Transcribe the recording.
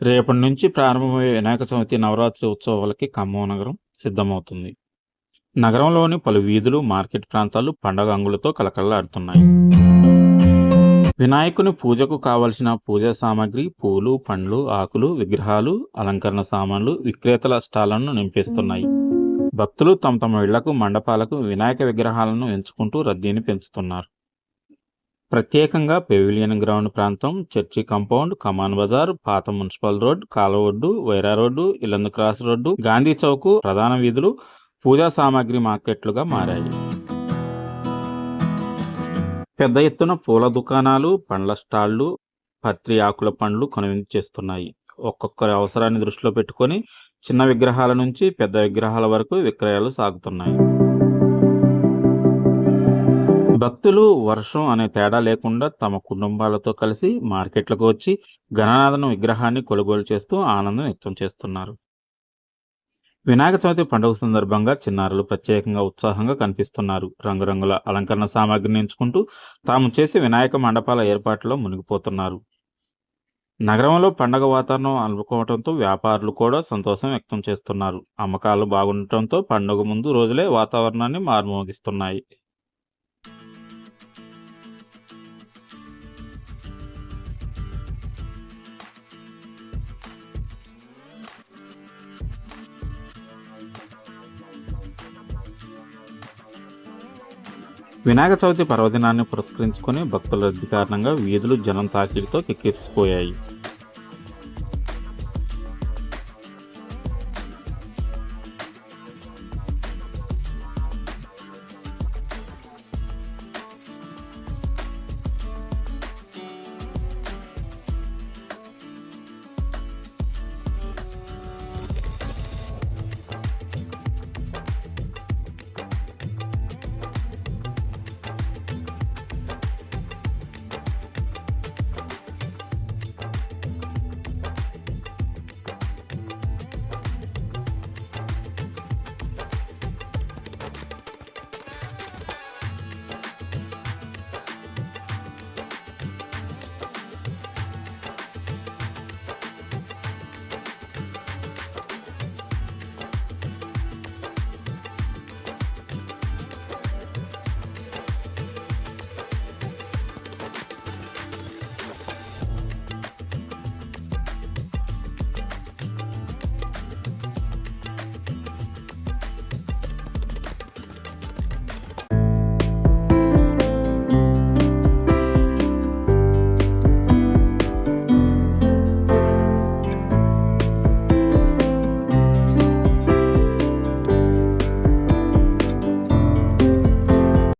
రేపటి నుంచి ప్రారంభమయ్యే వినాయక చవితి నవరాత్రి ఉత్సవాలకి ఖమ్మం నగరం సిద్ధమవుతుంది. నగరంలోని పలు వీధులు మార్కెట్ ప్రాంతాలు పండగ అంగులతో కలకలలాడుతున్నాయి వినాయకుని పూజకు కావలసిన పూజా సామాగ్రి పూలు పండ్లు ఆకులు విగ్రహాలు అలంకరణ సామాన్లు విక్రేతల స్టాళ్ళను నింపేస్తున్నాయి. భక్తులు తమ తమ ఇళ్ళకు మండపాలకు వినాయక విగ్రహాలను ఎంచుకుంటూ రద్దీని పెంచుతున్నారు. ప్రత్యేకంగా పెవిలియన్ గ్రౌండ్ ప్రాంతం చర్చి కాంపౌండ్ కమాన్ బజార్ పాత municipal road కాలవొడ్డు Wyra road Yellandu cross road Gandhi Chowk ప్రధాన వీధులు పూజా సామాగ్రి మార్కెట్లుగా మారాయి. పెద్ద ఎత్తున పూల దుకాణాలు పండ్ల స్టాళ్ళు పత్రి ఆకుల పండ్లు కొనుగోలు చేస్తున్నాయి. ఒక్కొక్కరి అవసరాన్ని దృష్టిలో పెట్టుకొని చిన్న విగ్రహాల నుంచి పెద్ద విగ్రహాల వరకు విక్రయాలు సాగుతున్నాయి. భక్తులు వర్షం అనే తేడా లేకుండా తమ కుటుంబాలతో కలిసి మార్కెట్లకు వచ్చి గణనాథను విగ్రహాన్ని కొనుగోలు చేస్తూ ఆనందం వ్యక్తం చేస్తున్నారు. వినాయక చవితి పండుగ సందర్భంగా చిన్నారులు ప్రత్యేకంగా ఉత్సాహంగా కనిపిస్తున్నారు. రంగురంగుల అలంకరణ సామాగ్రిని ఎంచుకుంటూ తాము చేసే వినాయక మండపాల ఏర్పాట్లో మునిగిపోతున్నారు. నగరంలో పండగ వాతావరణం అనుకోవడంతో వ్యాపారులు కూడా సంతోషం వ్యక్తం చేస్తున్నారు. అమ్మకాలు బాగుండటంతో పండుగ ముందు రోజులే వాతావరణాన్ని మార్మోగిస్తున్నాయి. వినాయక చవితి పర్వదినాన్ని పురస్కరించుకుని భక్తుల రద్దీ కారణంగా వీధులు జనం తాకిడితో కిక్కిరిసిపోయాయి.